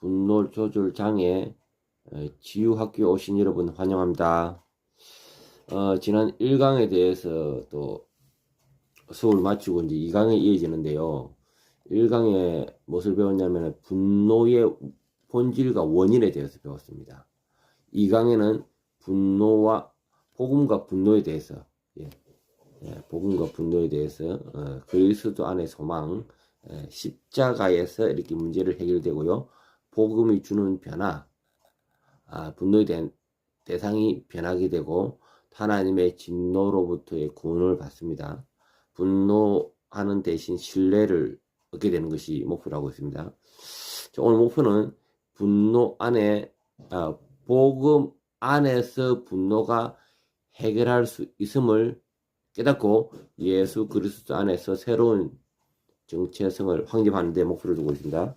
분노 조절 장애 어, 지유학교 오신 여러분 환영합니다. 어, 지난 1강에 대해서 또 수업을 마치고 이제 2강에 이어지는데요. 1강에 무엇을 배웠냐면 분노의 본질과 원인에 대해서 배웠습니다. 2강에는 분노와 복음과 분노에 대해서 예, 예, 복음과 분노에 대해서 어, 그리스도 안의 소망 예, 십자가에서 이렇게 문제를 해결되고요. 복음이 주는 변화, 아, 분노에 대한 대상이 변하게 되고 하나님의 진노로부터의 구원을 받습니다. 분노하는 대신 신뢰를 얻게 되는 것이 목표라고 했습니다. 자, 오늘 목표는 분노 안에 아, 복음 안에서 분노가 해결할 수 있음을 깨닫고 예수 그리스도 안에서 새로운 정체성을 확립하는 데 목표를 두고 있습니다.